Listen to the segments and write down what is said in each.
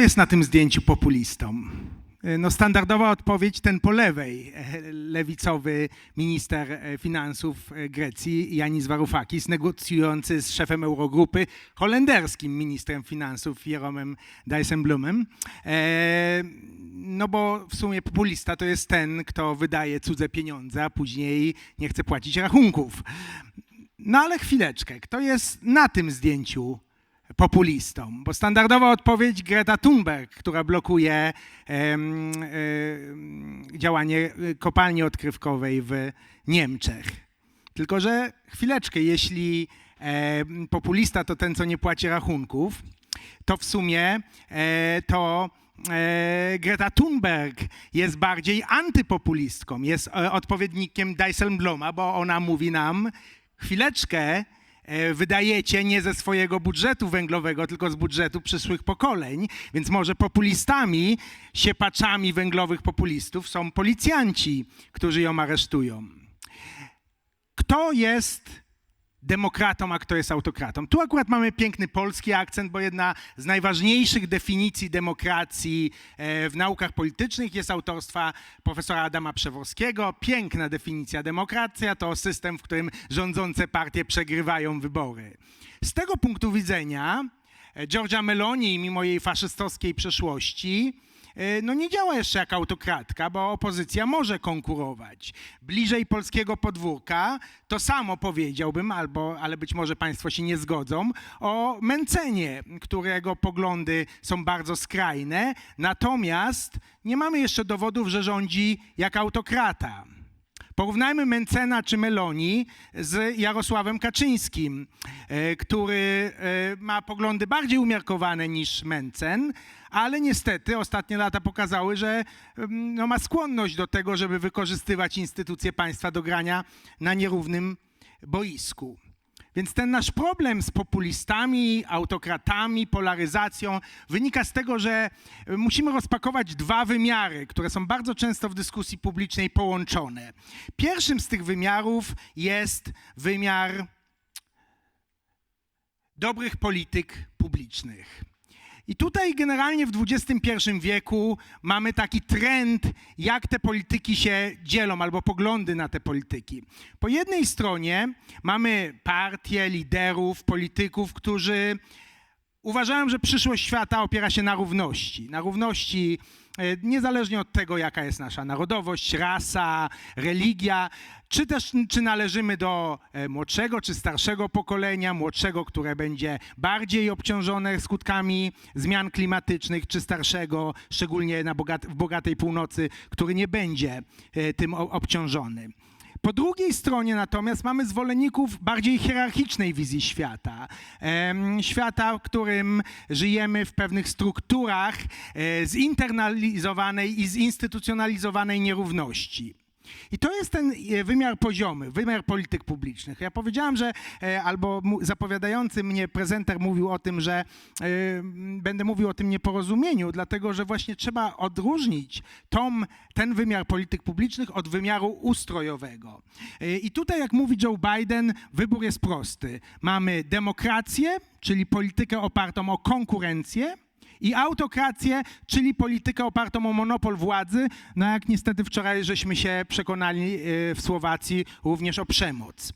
jest na tym zdjęciu populistą? No standardowa odpowiedź ten po lewej, e, lewicowy minister e, finansów e, Grecji Janis Varoufakis, negocjujący z szefem Eurogrupy, holenderskim ministrem finansów Jeromem Dijsselbloemem. E, No bo w sumie populista to jest ten, kto wydaje cudze pieniądze, a później nie chce płacić rachunków. No ale chwileczkę, kto jest na tym zdjęciu populistą? Bo standardowa odpowiedź Greta Thunberg, która blokuje em, em, działanie kopalni odkrywkowej w Niemczech. Tylko, że chwileczkę, jeśli em, populista to ten, co nie płaci rachunków, to w sumie e, to e, Greta Thunberg jest bardziej antypopulistką, jest e, odpowiednikiem Dijsselbloema, bo ona mówi nam, chwileczkę, wydajecie nie ze swojego budżetu węglowego, tylko z budżetu przyszłych pokoleń, więc może populistami, siepaczami węglowych populistów są policjanci, którzy ją aresztują. Kto jest demokratą, a kto jest autokratą. Tu akurat mamy piękny polski akcent, bo jedna z najważniejszych definicji demokracji e, w naukach politycznych jest autorstwa profesora Adama Przeworskiego. Piękna definicja. Demokracja to system, w którym rządzące partie przegrywają wybory. Z tego punktu widzenia e, Giorgia Meloni, mimo jej faszystowskiej przeszłości, no nie działa jeszcze jak autokratka, bo opozycja może konkurować. Bliżej polskiego podwórka to samo powiedziałbym, albo, ale być może Państwo się nie zgodzą, o Mencenie, którego poglądy są bardzo skrajne, natomiast nie mamy jeszcze dowodów, że rządzi jak autokrata. Porównajmy Mencena czy Meloni z Jarosławem Kaczyńskim, e, który e, ma poglądy bardziej umiarkowane niż Mencen, ale niestety ostatnie lata pokazały, że mm, no, ma skłonność do tego, żeby wykorzystywać instytucje państwa do grania na nierównym boisku. Więc ten nasz problem z populistami, autokratami, polaryzacją wynika z tego, że musimy rozpakować dwa wymiary, które są bardzo często w dyskusji publicznej połączone. Pierwszym z tych wymiarów jest wymiar dobrych polityk publicznych. I tutaj generalnie w XXI wieku mamy taki trend, jak te polityki się dzielą, albo poglądy na te polityki. Po jednej stronie mamy partie, liderów, polityków, którzy uważają, że przyszłość świata opiera się na równości. Na równości niezależnie od tego, jaka jest nasza narodowość, rasa, religia, czy też czy należymy do e, młodszego czy starszego pokolenia, młodszego, które będzie bardziej obciążone skutkami zmian klimatycznych, czy starszego, szczególnie na bogat, w bogatej północy, który nie będzie e, tym obciążony. Po drugiej stronie natomiast mamy zwolenników bardziej hierarchicznej wizji świata. Świata, w którym żyjemy w pewnych strukturach e, zinternalizowanej i zinstytucjonalizowanej nierówności. I to jest ten e, wymiar poziomy, wymiar polityk publicznych. Ja powiedziałem, że e, albo zapowiadający mnie prezenter mówił o tym, że e, będę mówił o tym nieporozumieniu, dlatego że właśnie trzeba odróżnić ten wymiar polityk publicznych od wymiaru ustrojowego. I tutaj, jak mówi Joe Biden, wybór jest prosty. Mamy demokrację, czyli politykę opartą o konkurencję, i autokrację, czyli politykę opartą o monopol władzy, no jak niestety wczoraj żeśmy się przekonali e, w Słowacji również o przemoc.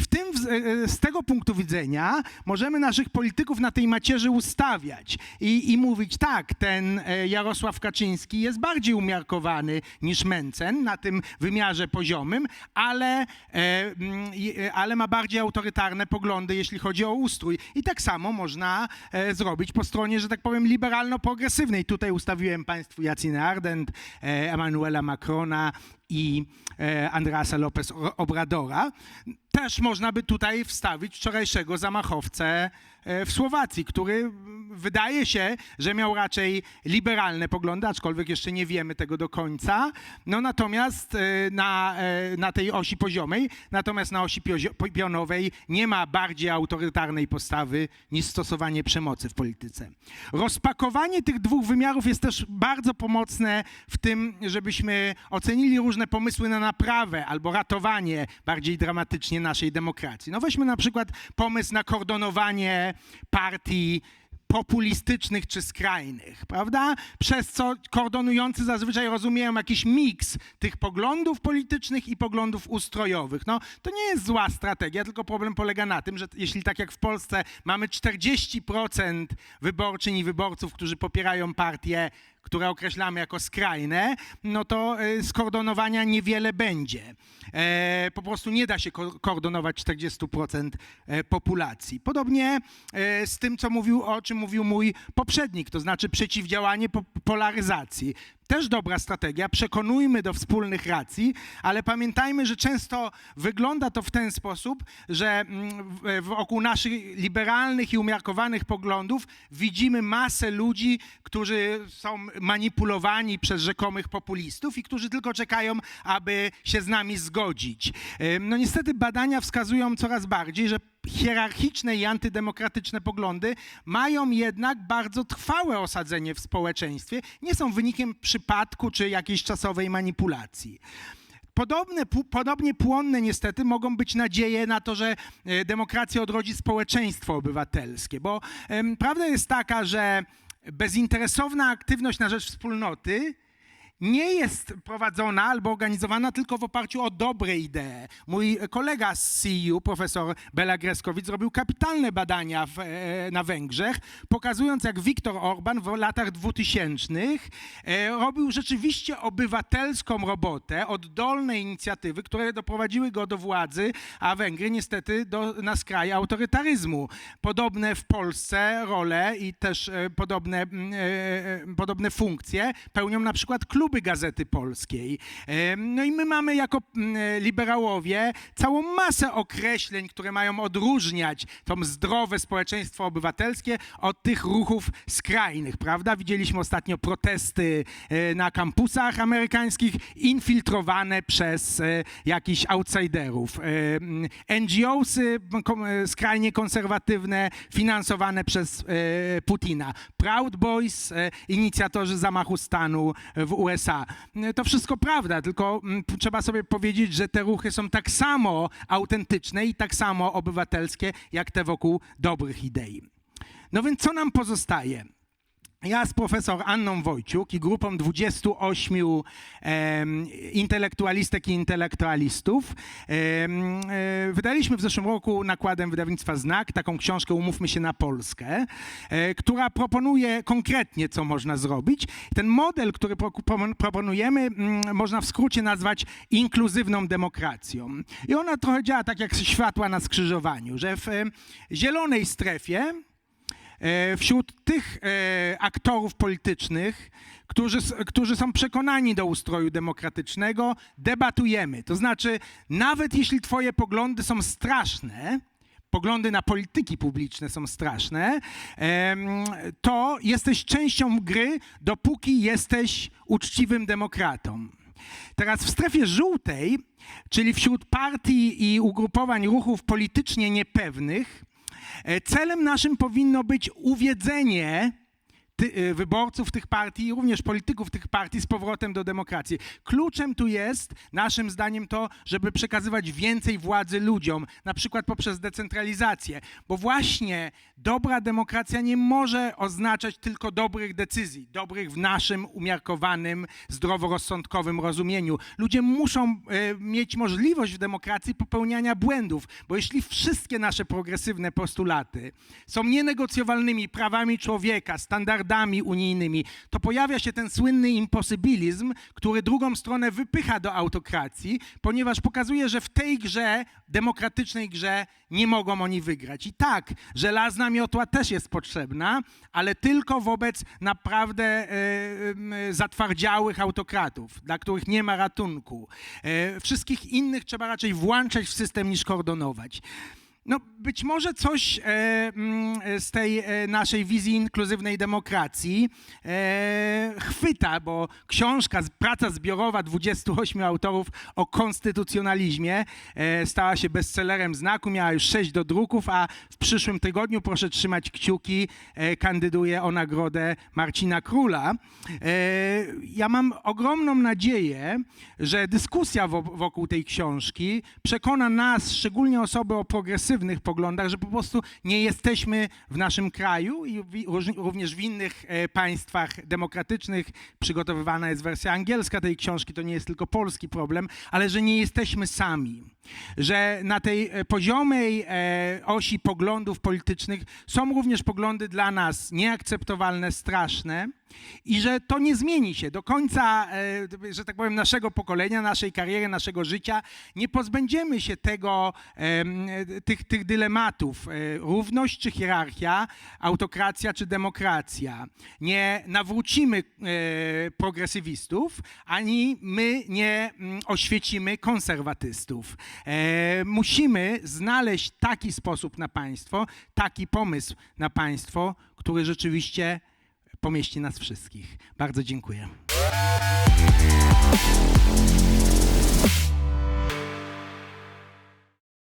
W tym, z- e, z tego punktu widzenia możemy naszych polityków na tej macierzy ustawiać i, i mówić, tak, ten e, Jarosław Kaczyński jest bardziej umiarkowany niż Mencen na tym wymiarze poziomym, ale, e, mm, e, ale ma bardziej autorytarne poglądy, jeśli chodzi o ustrój. I tak samo można e, zrobić po stronie, że tak powiem, liberalno-progresywnej. Tutaj ustawiłem Państwu Jacinę Ardent, Emanuela Macrona i e, Andreasa Lopez Obradora. Też można by tutaj wstawić wczorajszego zamachowcę e, w Słowacji, który mm, wydaje się, że miał raczej liberalne poglądy, aczkolwiek jeszcze nie wiemy tego do końca. No natomiast e, na, na tej osi poziomej, natomiast na osi pionowej nie ma bardziej autorytarnej postawy niż stosowanie przemocy w polityce. Rozpakowanie tych dwóch wymiarów jest też bardzo pomocne w tym, żebyśmy ocenili różne pomysły na naprawę albo ratowanie bardziej dramatycznie naszej demokracji. No weźmy na przykład pomysł na kordonowanie partii populistycznych czy skrajnych, prawda? Przez co kordonujący zazwyczaj rozumieją jakiś miks tych poglądów politycznych i poglądów ustrojowych. No, to nie jest zła strategia, tylko problem polega na tym, że jeśli tak jak w Polsce mamy 40% wyborczyń i wyborców, którzy popierają partię, które określamy jako skrajne, no to e, skordonowania niewiele będzie. E, po prostu nie da się ko- kordonować 40% e, populacji. Podobnie z tym, co mówił, o czym mówił mój poprzednik, to znaczy przeciwdziałanie po- polaryzacji. Też dobra strategia, przekonujmy do wspólnych racji, ale pamiętajmy, że często wygląda to w ten sposób, że mm, wokół naszych liberalnych i umiarkowanych poglądów widzimy masę ludzi, którzy są manipulowani przez rzekomych populistów i którzy tylko czekają, aby się z nami zgodzić. No niestety badania wskazują coraz bardziej, że hierarchiczne i antydemokratyczne poglądy mają jednak bardzo trwałe osadzenie w społeczeństwie, nie są wynikiem przypadku czy jakiejś czasowej manipulacji. Podobne, podobnie płonne niestety mogą być nadzieje na to, że e, demokracja odrodzi społeczeństwo obywatelskie, bo prawda jest taka, że bezinteresowna aktywność na rzecz wspólnoty nie jest prowadzona albo organizowana tylko w oparciu o dobre idee. Mój kolega z CEU, profesor Bela Greskowicz, zrobił kapitalne badania w, e, na Węgrzech, pokazując jak Viktor Orban w latach 2000 e, robił rzeczywiście obywatelską robotę, oddolne inicjatywy, które doprowadziły go do władzy, a Węgry niestety do, na skraj autorytaryzmu. Podobne w Polsce role i też e, podobne, podobne funkcje pełnią na przykład kluby Gazety Polskiej. E, No i my mamy jako mm, e, liberałowie całą masę określeń, które mają odróżniać to zdrowe społeczeństwo obywatelskie od tych ruchów skrajnych, prawda? Widzieliśmy ostatnio protesty e, na kampusach amerykańskich infiltrowane przez jakichś outsiderów. Mm, NGOsy skrajnie konserwatywne, finansowane przez Putina. Proud Boys, inicjatorzy zamachu stanu w USA. To wszystko prawda, tylko mm, trzeba sobie powiedzieć, że te ruchy są tak samo autentyczne i tak samo obywatelskie, jak te wokół dobrych idei. No więc co nam pozostaje? Ja z profesor Anną Wojciuk i grupą 28 em, intelektualistek i intelektualistów e, wydaliśmy w zeszłym roku nakładem wydawnictwa Znak taką książkę Umówmy się na Polskę, e, która proponuje konkretnie, co można zrobić. Ten model, który pro- pro- proponujemy, mm, można w skrócie nazwać inkluzywną demokracją. I ona trochę działa tak jak światła na skrzyżowaniu, że w e, zielonej strefie wśród tych e, aktorów politycznych, którzy, którzy są przekonani do ustroju demokratycznego, debatujemy. To znaczy, nawet jeśli Twoje poglądy są straszne, poglądy na polityki publiczne są straszne, to jesteś częścią gry, dopóki jesteś uczciwym demokratą. Teraz w strefie żółtej, czyli wśród partii i ugrupowań ruchów politycznie niepewnych, E, Celem naszym powinno być uwiedzenie ty, e, wyborców tych partii i również polityków tych partii z powrotem do demokracji. Kluczem tu jest, naszym zdaniem, to, żeby przekazywać więcej władzy ludziom, na przykład poprzez decentralizację, bo właśnie dobra demokracja nie może oznaczać tylko dobrych decyzji, dobrych w naszym umiarkowanym, zdroworozsądkowym rozumieniu. Ludzie muszą e, mieć możliwość w demokracji popełniania błędów, bo jeśli wszystkie nasze progresywne postulaty są nienegocjowalnymi prawami człowieka, standardami unijnymi, to pojawia się ten słynny imposybilizm, który drugą stronę wypycha do autokracji, ponieważ pokazuje, że w tej grze, demokratycznej grze, nie mogą oni wygrać. I tak, żelazna miotła też jest potrzebna, ale tylko wobec naprawdę e, e, zatwardziałych autokratów, dla których nie ma ratunku. E, wszystkich innych trzeba raczej włączać w system niż kordonować. No, być może coś e, mm, z tej e, naszej wizji inkluzywnej demokracji e, chwyta, bo książka, praca zbiorowa 28 autorów o konstytucjonalizmie e, stała się bestsellerem znaku, miała już 6 do druków, a w przyszłym tygodniu, proszę trzymać kciuki, e, kandyduje o nagrodę Marcina Króla. E, ja mam ogromną nadzieję, że dyskusja wo- wokół tej książki przekona nas, szczególnie osoby o progresywnych poglądach, że po prostu nie jesteśmy w naszym kraju i również w innych państwach demokratycznych. Przygotowywana jest wersja angielska tej książki, to nie jest tylko polski problem, ale że nie jesteśmy sami. Że na tej e, poziomej e, osi poglądów politycznych są również poglądy dla nas nieakceptowalne, straszne i że to nie zmieni się do końca, e, że tak powiem, naszego pokolenia, naszej kariery, naszego życia. Nie pozbędziemy się tego, e, tych, tych dylematów. e, Równość czy hierarchia, autokracja czy demokracja. Nie nawrócimy progresywistów, ani my nie mm, oświecimy konserwatystów. Musimy znaleźć taki sposób na państwo, taki pomysł na państwo, który rzeczywiście pomieści nas wszystkich. Bardzo dziękuję.